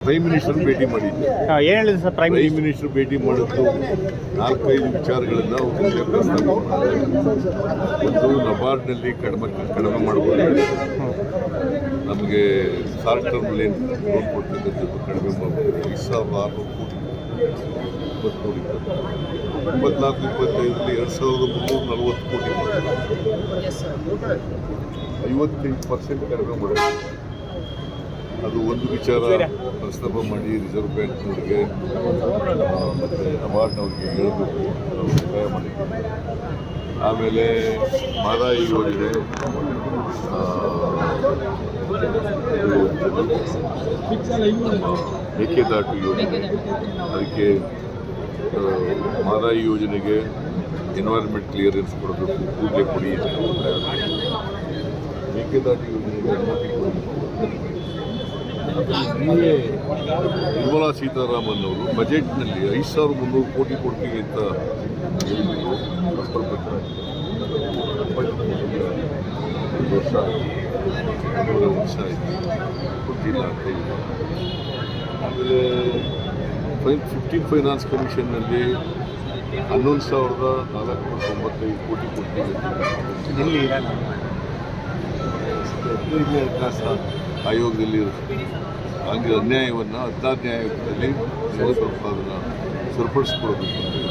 Prime minister ಭೇಟಿ ಮಾಡಿದ್ದೆ ಏನು ಹೇಳಿದ್ರು ಸರ್ ಪ್ರೈಮ್ ಪ್ರೈಮ್ ಮಿನಿಸ್ಟರ್ ಭೇಟಿ ಮಾಡಿದ್ದು ನಾಲ್ಕೈದು ವಿಚಾರಗಳನ್ನು ಅವರು ಪ್ರಸ್ತಾಪ ಮಾಡಿದ್ದಾರೆ ಒಂದು ನಬಾರ್ಡ್ನಲ್ಲಿ ಕಡಿಮೆ ಕಡಿಮೆ ಮಾಡಬಹುದು ನಮಗೆ ಶಾರ್ಟ್ ಟರ್ಮ್ ಲೋನ್ ಕೊಡ್ತಕ್ಕಂಥದ್ದು ಕಡಿಮೆ ಮಾಡಬಹುದು ಐದು ಸಾವಿರದ ಆರುನೂರು ಕೋಟಿ ಇಪ್ಪತ್ತು ಕೋಟಿ ಇಪ್ಪತ್ನಾಲ್ಕು ಇಪ್ಪತ್ತೈದರಲ್ಲಿ ಎರಡು ಸಾವಿರದ ಮುನ್ನೂರ ನಲವತ್ತು ಕೋಟಿ ಐವತ್ತೈದು ಪರ್ಸೆಂಟ್ ಕಡಿಮೆ ಮಾಡಬಹುದು ಅದು ಒಂದು ವಿಚಾರ ಪ್ರಸ್ತಾಪ ಮಾಡಿ ರಿಸರ್ವ್ ಬ್ಯಾಂಕ್ನವರಿಗೆ ಮತ್ತು ನಬಾರ್ಡ್ನವ್ರಿಗೆ ಹೇಳಬೇಕು ನಾವು ಸಹಾಯ ಮಾಡಿದ್ದೀವಿ. ಆಮೇಲೆ ಮಾದಾಯಿ ಅವರಿಗೆ ಮೇಕೆದಾಟು ಯೋಜನೆ. ಅದಕ್ಕೆ ಮಾದಾಯಿ ಯೋಜನೆಗೆ ಎನ್ವೈರ್ಮೆಂಟ್ ಕ್ಲಿಯರೆನ್ಸ್ ಕೊಡಬೇಕು ಕೂಡಲೇ ಕೊಡಿ. ಮೇಕೆದಾಟು ಯೋಜನೆಗೆ ಅನುಮತಿ ಕೊಡಬೇಕು ನಿನ್ನೆ ನಿರ್ಮಲಾ ಸೀತಾರಾಮನ್ ಅವರು ಬಜೆಟ್ನಲ್ಲಿ ಐದು ಸಾವಿರದ ಮುನ್ನೂರು ಕೋಟಿ ಕೊಡ್ತೀವಿ ಅಂತ ಹೇಳಿದ್ರು. ಒಂದು ವರ್ಷ ವರ್ಷ ಆಯಿತು. ಕೊಟ್ಟಿಲ್ಲ ಅಂತ ಹೇಳಿದ್ರು. ಆಮೇಲೆ ಫೈನ್ ಫಿಫ್ಟೀನ್ ಫೈನಾನ್ಸ್ ಕಮಿಷನ್ನಲ್ಲಿ ಹನ್ನೊಂದು ಸಾವಿರದ ನಾಲ್ಕುನೂರ ತೊಂಬತ್ತೈದು ಕೋಟಿ ಕೊಡ್ತೀವಿ ಅಂತ ಇಲ್ಲಿ ತೆರಿಗೆ ವಿಕಾಸ ಆಯೋಗದಲ್ಲಿ ಹಂಗೆ ಅನ್ಯಾಯವನ್ನು ಹದಿನಾರನೇ ಸ್ವಲ್ಪ ಅದನ್ನು ಹೇಳಿ.